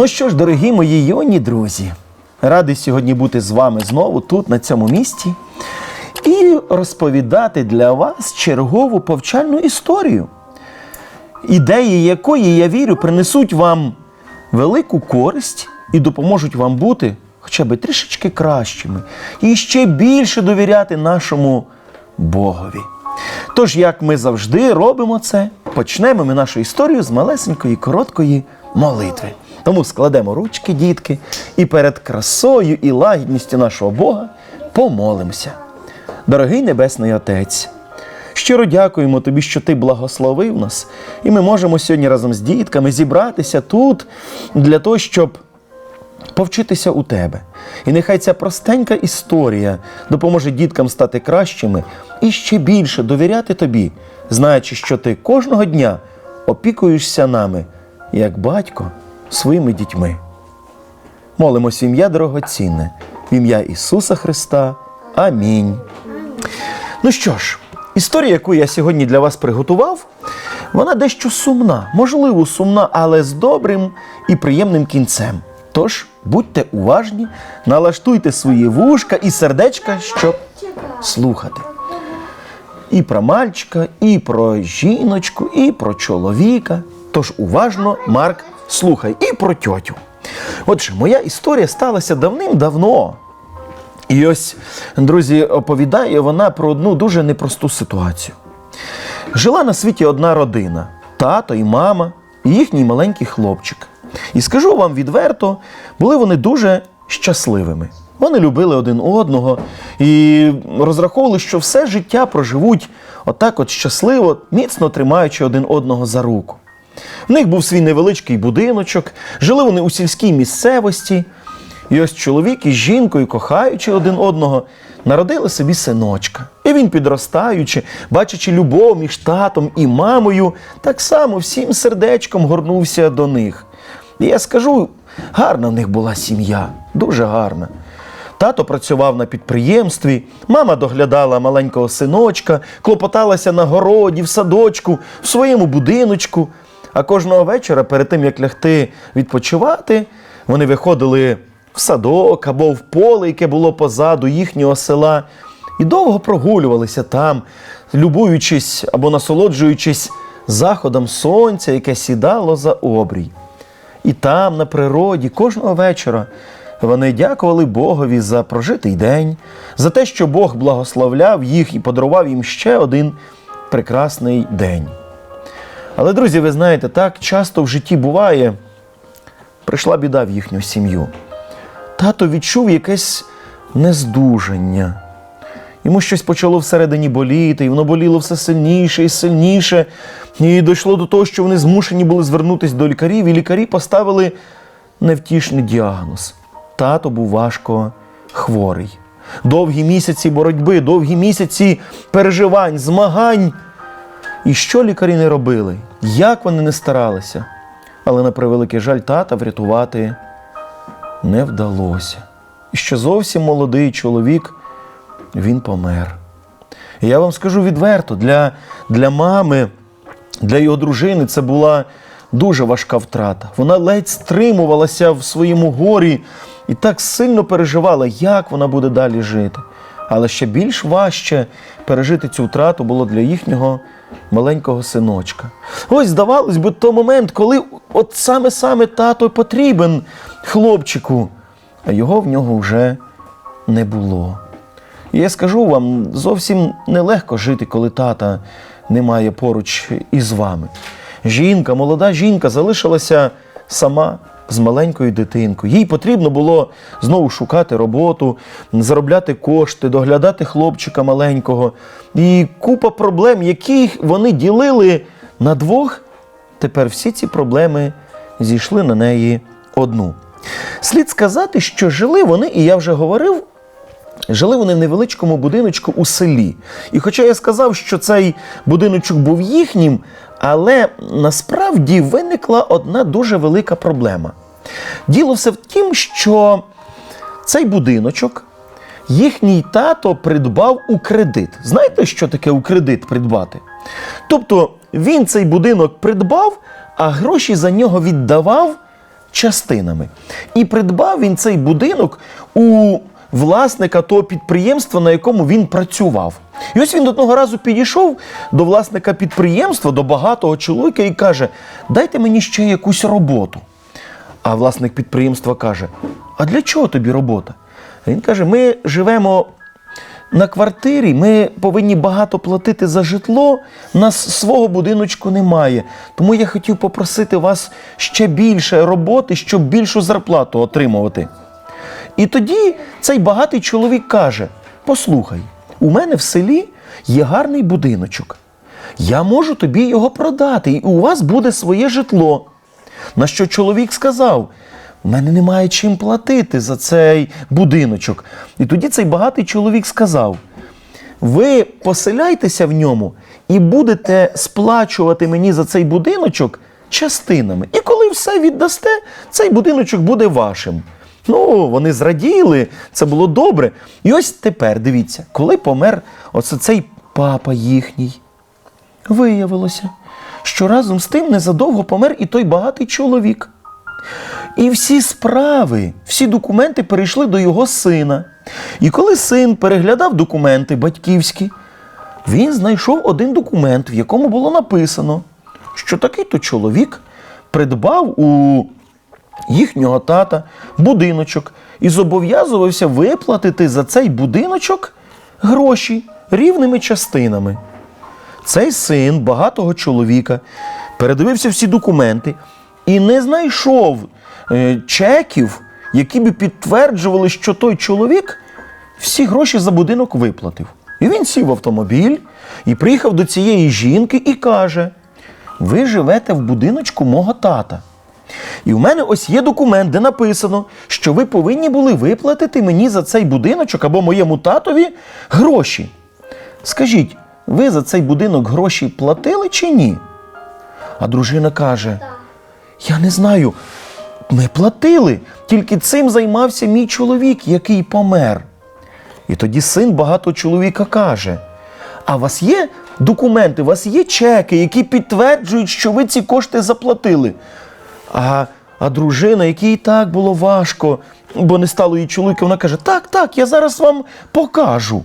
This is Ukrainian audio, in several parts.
Ну що ж, дорогі мої юні друзі, радий сьогодні бути з вами знову тут, на цьому місці, і розповідати для вас чергову повчальну історію, ідеї якої, я вірю, принесуть вам велику користь і допоможуть вам бути хоча б трішечки кращими і ще більше довіряти нашому Богові. Тож, як ми завжди робимо це, почнемо ми нашу історію з малесенької короткої молитви. Тому складемо ручки, дітки, і перед красою і лагідністю нашого Бога помолимося. Дорогий Небесний Отець, щиро дякуємо Тобі, що Ти благословив нас, і ми можемо сьогодні разом з дітками зібратися тут для того, щоб повчитися у тебе. І нехай ця простенька історія допоможе діткам стати кращими і ще більше довіряти тобі, знаючи, що ти кожного дня опікуєшся нами, як батько своїми дітьми. Молимось ім'я дорогоцінне, в ім'я Ісуса Христа. Амінь. Ну що ж, історія, яку я сьогодні для вас приготував, вона дещо сумна, можливо, сумна, але з добрим і приємним кінцем. Тож будьте уважні, налаштуйте свої вушка і сердечка, щоб слухати. І про мальчика, і про жіночку, і про чоловіка. Тож уважно, Марк, слухай, і про тьотю. Отже, моя історія сталася давним-давно. І ось, друзі, оповідає вона про одну дуже непросту ситуацію. Жила на світі одна родина: тато і мама, і їхній маленький хлопчик. І скажу вам відверто, були вони дуже щасливими. Вони любили один одного і розраховували, що все життя проживуть отак от щасливо, міцно тримаючи один одного за руку. В них був свій невеличкий будиночок, жили вони у сільській місцевості. І ось чоловік із жінкою, кохаючи один одного, народили собі синочка. І він, підростаючи, бачачи любов між татом і мамою, так само всім сердечком горнувся до них. І я скажу, гарна в них була сім'я, дуже гарна. Тато працював на підприємстві, мама доглядала маленького синочка, клопоталася на городі, в садочку, в своєму будиночку. А кожного вечора, перед тим як лягти відпочивати, вони виходили в садок або в поле, яке було позаду їхнього села, і довго прогулювалися там, любуючись або насолоджуючись заходом сонця, яке сідало за обрій. І там, на природі, кожного вечора вони дякували Богові за прожитий день, за те, що Бог благословляв їх і подарував їм ще один прекрасний день. Але, друзі, ви знаєте, так часто в житті буває, прийшла біда в їхню сім'ю. Тато відчув якесь нездужання. Йому щось почало всередині боліти, і воно боліло все сильніше і сильніше. І дійшло до того, що вони змушені були звернутися до лікарів, і лікарі поставили невтішний діагноз. Тато був важко хворий. Довгі місяці боротьби, довгі місяці переживань, змагань. І що лікарі не робили? Як вони не старалися? Але на превеликий жаль, тата врятувати не вдалося. І ще зовсім молодий чоловік, він помер. І я вам скажу відверто, для, для мами, для його дружини це була дуже важка втрата. Вона ледь стримувалася в своєму горі і так сильно переживала, як вона буде далі жити. Але ще більш важче пережити цю втрату було для їхнього маленького синочка. Ось, здавалось би, той момент, коли от саме-саме тато потрібен хлопчику, а його в нього вже не було. І я скажу вам, зовсім нелегко жити, коли тата немає поруч із вами. Жінка, молода жінка залишилася сама з маленькою дитинкою. Їй потрібно було знову шукати роботу, заробляти кошти, доглядати хлопчика маленького. І купа проблем, які вони ділили на двох. Тепер всі ці проблеми зійшли на неї одну. Слід сказати, що жили вони, і я вже говорив, Жили вони в невеличкому будиночку у селі. І хоча я сказав, що цей будиночок був їхнім, але насправді виникла одна дуже велика проблема. Діло все в тім, що цей будиночок їхній тато придбав у кредит. Знаєте, що таке у кредит придбати? Тобто він цей будинок придбав, а гроші за нього віддавав частинами. І придбав він цей будинок у власника того підприємства, на якому він працював. І ось він одного разу підійшов до власника підприємства, до багатого чоловіка і каже: Дайте мені ще якусь роботу. А власник підприємства каже: А для чого тобі робота? Він каже: Ми живемо на квартирі, ми повинні багато платити за житло. Нас свого будиночку немає. Тому я хотів попросити вас ще більше роботи, щоб більшу зарплату отримувати. І тоді цей багатий чоловік каже: Послухай, у мене в селі є гарний будиночок. Я можу тобі його продати, і у вас буде своє житло. На що чоловік сказав: у мене немає чим платити за цей будиночок. І тоді цей багатий чоловік сказав: ви поселяйтеся в ньому і будете сплачувати мені за цей будиночок частинами. І коли все віддасте, цей будиночок буде вашим. Ну, вони зраділи, це було добре. І ось тепер дивіться, коли помер оце цей папа їхній, виявилося, що разом з тим незадовго помер і той багатий чоловік. І всі справи, всі документи перейшли до його сина. І коли син переглядав документи батьківські, він знайшов один документ, в якому було написано, що такий-то чоловік придбав у їхнього тата будиночок і зобов'язувався виплатити за цей будиночок гроші рівними частинами. Цей син багатого чоловіка передивився всі документи і не знайшов е, чеків, які би підтверджували, що той чоловік всі гроші за будинок виплатив. І він сів в автомобіль і приїхав до цієї жінки і каже: Ви живете в будиночку мого тата. І в мене ось є документ, де написано, що ви повинні були виплатити мені за цей будиночок або моєму татові гроші. Скажіть, ви за цей будинок гроші платили чи ні? А дружина каже: Я не знаю, ми платили, тільки цим займався мій чоловік, який помер. І тоді син багато чоловіка каже: А у вас є документи, у вас є чеки, які підтверджують, що ви ці кошти заплатили. А, а дружина, якій так було важко, бо не стало її чоловіка, вона каже: Так, так, я зараз вам покажу.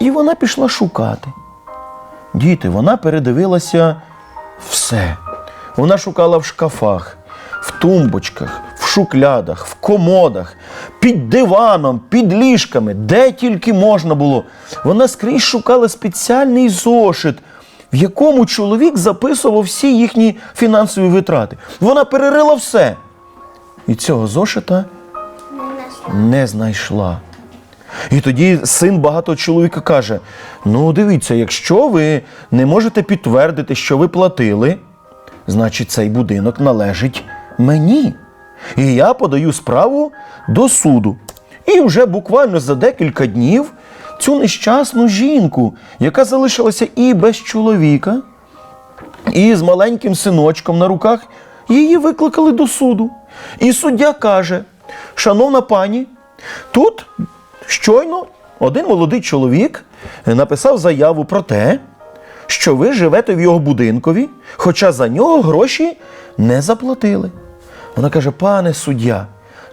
І вона пішла шукати. Діти, вона передивилася все. Вона шукала в шкафах, в тумбочках, в шуклядах, в комодах, під диваном, під ліжками, де тільки можна було. Вона скрізь шукала спеціальний зошит, в якому чоловік записував всі їхні фінансові витрати. Вона перерила все. І цього зошита не знайшла. І тоді син багатого чоловіка каже: Ну, дивіться, якщо ви не можете підтвердити, що ви платили, значить цей будинок належить мені. І я подаю справу до суду. І вже буквально за декілька днів цю нещасну жінку, яка залишилася і без чоловіка, і з маленьким синочком на руках, її викликали до суду. І суддя каже: Шановна пані, тут щойно один молодий чоловік написав заяву про те, що ви живете в його будинкові, хоча за нього гроші не заплатили. Вона каже: пане суддя,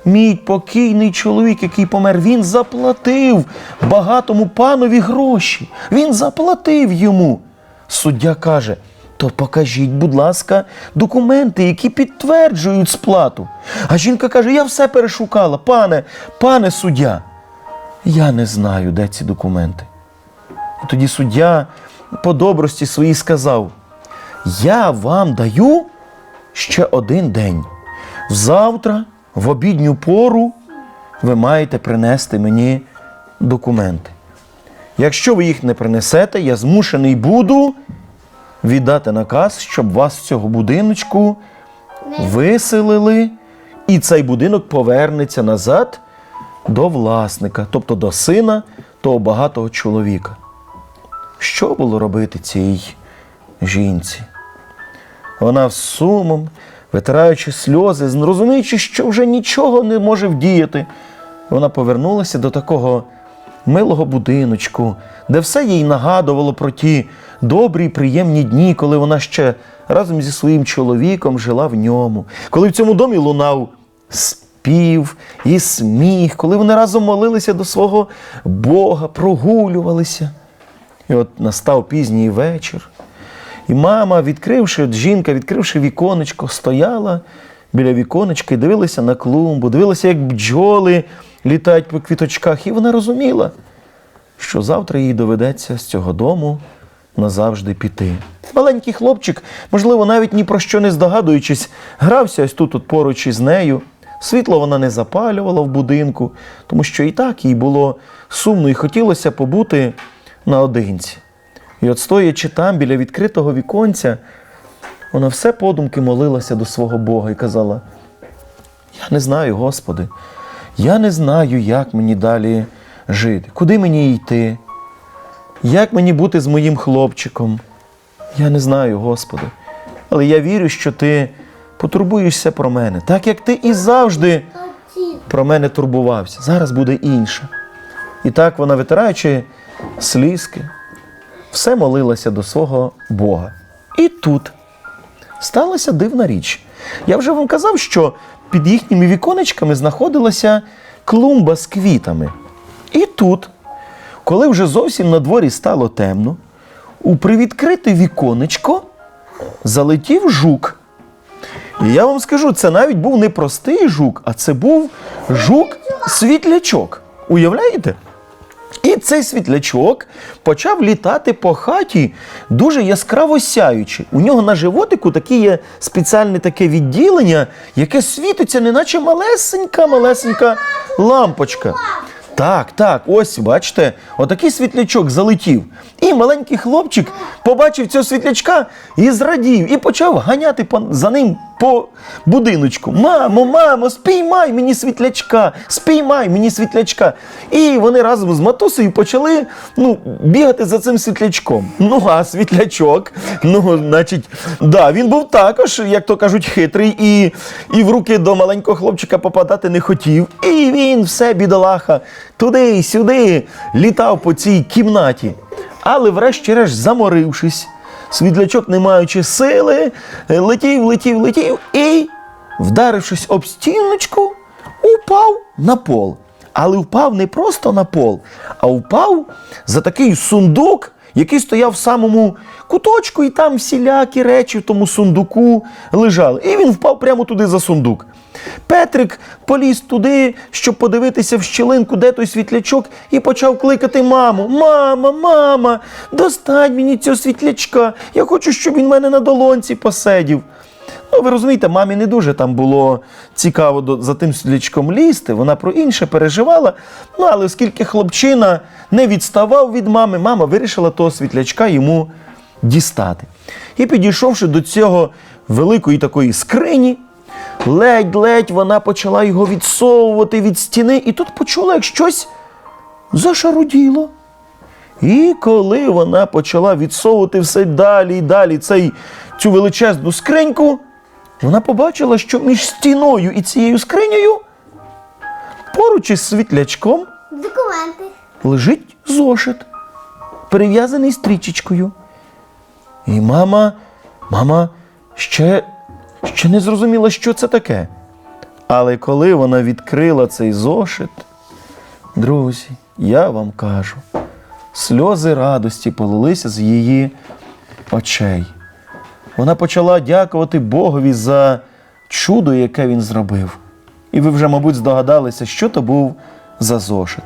мій покійний чоловік, який помер, він заплатив багатому панові гроші. Він заплатив йому. Суддя каже: то покажіть, будь ласка, документи, які підтверджують сплату. А жінка каже: Я все перешукала, пане, пане суддя. Я не знаю, де ці документи. Тоді суддя по добрості своїй сказав: Я вам даю ще один день. Завтра, в обідню пору, ви маєте принести мені документи. Якщо ви їх не принесете, я змушений буду віддати наказ, щоб вас з цього будиночку виселили, і цей будинок повернеться назад до власника, тобто до сина того багатого чоловіка. Що було робити цій жінці? Вона з сумом, витираючи сльози, розуміючи, що вже нічого не може вдіяти, вона повернулася до такого милого будиночку, де все їй нагадувало про ті добрі, й приємні дні, коли вона ще разом зі своїм чоловіком жила в ньому, коли в цьому домі лунав спів і сміх, коли вони разом молилися до свого Бога, прогулювалися. І от настав пізній вечір. І мама, відкривши, жінка, відкривши віконечко, стояла біля віконечка і дивилася на клумбу, дивилася, як бджоли літають по квіточках, і вона розуміла, що завтра їй доведеться з цього дому назавжди піти. Маленький хлопчик, можливо, навіть ні про що не здогадуючись, грався ось тут от поруч із нею. Світло вона не запалювала в будинку, тому що і так їй було сумно і хотілося побути наодинці. І от стоячи там, біля відкритого віконця, вона все подумки молилася до свого Бога і казала: Я не знаю, Господи, я не знаю, як мені далі жити, куди мені йти, як мені бути з моїм хлопчиком. Я не знаю, Господи. Але я вірю, що Ти потурбуєшся про мене, так як ти і завжди про мене турбувався. Зараз буде інше. І так вона, витираючи слізки, все молилася до свого Бога. І тут сталася дивна річ. Я вже вам казав, що під їхніми віконечками знаходилася клумба з квітами. І тут, коли вже зовсім на дворі стало темно, у привідкрите віконечко залетів жук. І я вам скажу, це навіть був не простий жук, а це був жук-світлячок. Уявляєте? І цей світлячок почав літати по хаті дуже яскраво сяючи. У нього на животику таке є спеціальне таке відділення, яке світиться, неначе малесенька, малесенька лампочка. Так, так, ось бачите, отакий світлячок залетів. І маленький хлопчик побачив цього світлячка і зрадів, і почав ганяти за ним по будиночку. Мамо, мамо, спіймай мені світлячка, спіймай мені світлячка. І вони разом з матусею почали ну, бігати за цим світлячком. Ну, а світлячок, ну, значить, да, він був також, як то кажуть, хитрий, і, і в руки до маленького хлопчика попадати не хотів. І він все, бідолаха, туди, сюди літав по цій кімнаті. Але врешті-решт, заморившись, світлячок, не маючи сили, летів, летів, летів і, вдарившись об стіночку, упав на пол. Але впав не просто на пол, а впав за такий сундук, який стояв в самому куточку, і там всілякі речі в тому сундуку лежали. І він впав прямо туди за сундук. Петрик поліз туди, щоб подивитися в щілинку, де той світлячок, і почав кликати маму. Мама, мама, достань мені цього світлячка. Я хочу, щоб він мене на долонці посидів. Ну, ви розумієте, мамі не дуже там було цікаво за тим світлячком лізти, вона про інше переживала. Ну, але оскільки хлопчина не відставав від мами, мама вирішила того світлячка йому дістати. І підійшовши до цього великої такої скрині, ледь-ледь вона почала його відсовувати від стіни, і тут почула, як щось зашаруділо. І коли вона почала відсовувати все далі і далі цей, цю величезну скриньку, вона побачила, що між стіною і цією скринею поруч із світлячком Документи. лежить зошит, перев'язаний стрічечкою. І мама, мама ще, ще не зрозуміла, що це таке. Але коли вона відкрила цей зошит, друзі, я вам кажу, сльози радості полилися з її очей. Вона почала дякувати Богові за чудо, яке він зробив. І ви вже, мабуть, здогадалися, що то був за зошит.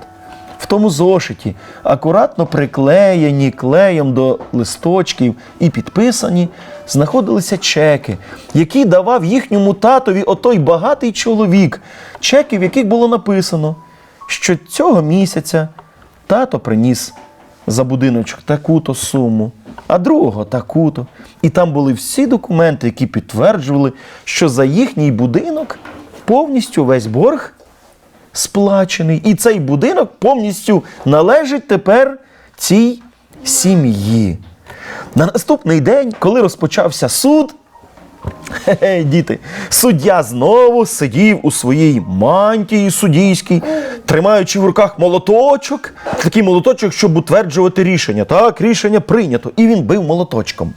В тому зошиті, акуратно приклеєні клеєм до листочків і підписані, знаходилися чеки, які давав їхньому татові отой багатий чоловік, чеки, в яких було написано, що цього місяця тато приніс за будиночок таку-то суму, а другого таку-то. І там були всі документи, які підтверджували, що за їхній будинок повністю весь борг сплачений. І цей будинок повністю належить тепер цій сім'ї. На наступний день, коли розпочався суд, Хе-хе, діти, суддя знову сидів у своїй мантії суддійській, тримаючи в руках молоточок, такий молоточок, щоб утверджувати рішення. Так, рішення прийнято. І він бив молоточком.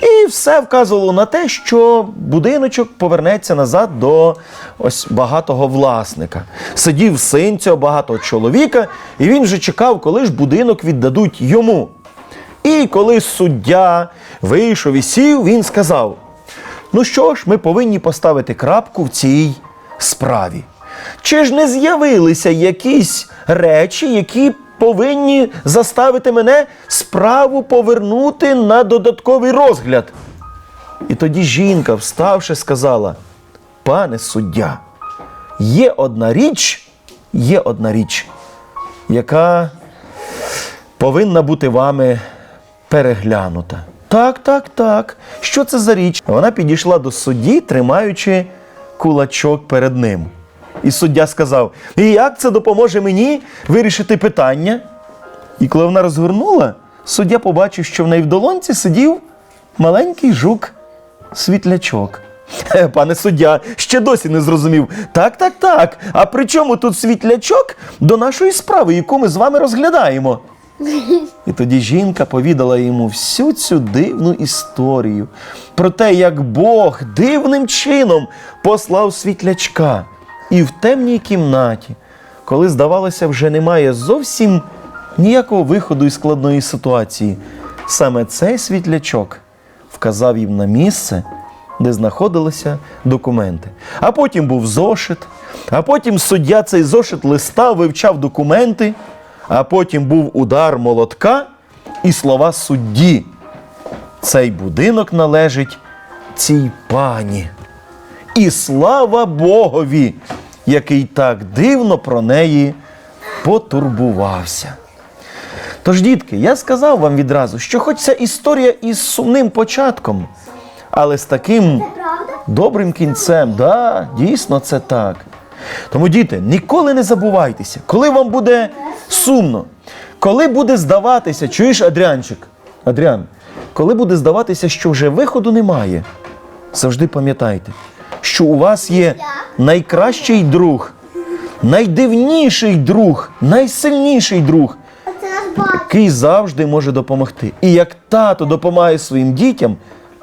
І все вказувало на те, що будиночок повернеться назад до ось багатого власника. Сидів син цього багатого чоловіка, і він вже чекав, коли ж будинок віддадуть йому. І коли суддя вийшов і сів, він сказав: Ну що ж, ми повинні поставити крапку в цій справі. Чи ж не з'явилися якісь речі, які повинні заставити мене справу повернути на додатковий розгляд? І тоді жінка, вставши, сказала: Пане суддя, є одна річ, є одна річ, яка повинна бути вами переглянута. Так, так, так. Що це за річ? Вона підійшла до судді, тримаючи кулачок перед ним. І суддя сказав: І як це допоможе мені вирішити питання? І коли вона розгорнула, суддя побачив, що в неї в долонці сидів маленький жук світлячок. Е, Пане суддя, ще досі не зрозумів. Так, так, так. А при чому тут світлячок до нашої справи, яку ми з вами розглядаємо? І тоді жінка повідала йому всю цю дивну історію про те, як Бог дивним чином послав світлячка. І в темній кімнаті, коли, здавалося, вже немає зовсім ніякого виходу із складної ситуації, саме цей світлячок вказав їм на місце, де знаходилися документи. А потім був зошит, а потім суддя цей зошит листав, вивчав документи, а потім був удар молотка і слова судді. Цей будинок належить цій пані. І слава Богові, який так дивно про неї потурбувався. Тож, дітки, я сказав вам відразу, що хоч ця історія із сумним початком, але з таким добрим кінцем, да, дійсно це так. Тому, діти, ніколи не забувайтеся, коли вам буде сумно, коли буде здаватися, чуєш, Адріанчик, Адріан, коли буде здаватися, що вже виходу немає, завжди пам'ятайте, що у вас є найкращий друг, найдивніший друг, найсильніший друг, який завжди може допомогти. І як тато допомагає своїм дітям,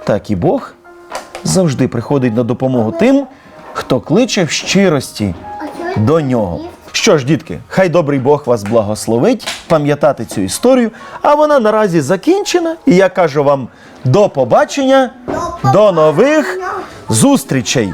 так і Бог завжди приходить на допомогу тим, хто кличе в щирості до нього. Що ж, дітки, хай добрий Бог вас благословить, пам'ятати цю історію, а вона наразі закінчена. І я кажу вам до побачення, до нових зустрічей!